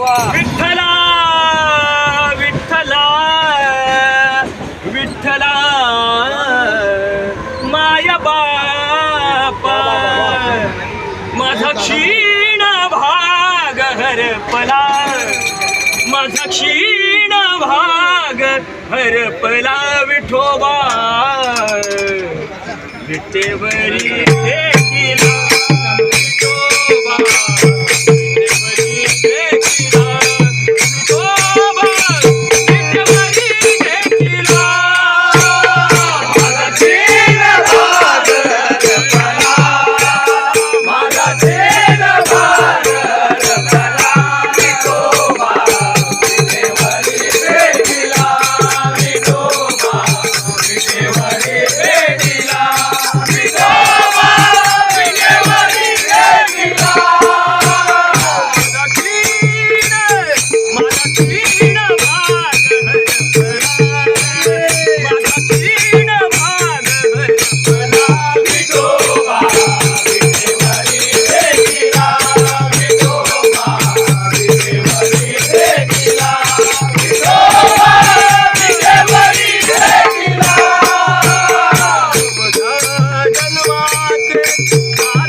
विठ्ठला विठ्ठला विठ्ठला माया बापा. माझा क्षीण भाग हरपला माझा क्षीण भाग हरपला विठोबा. विटेवरी हे Bye.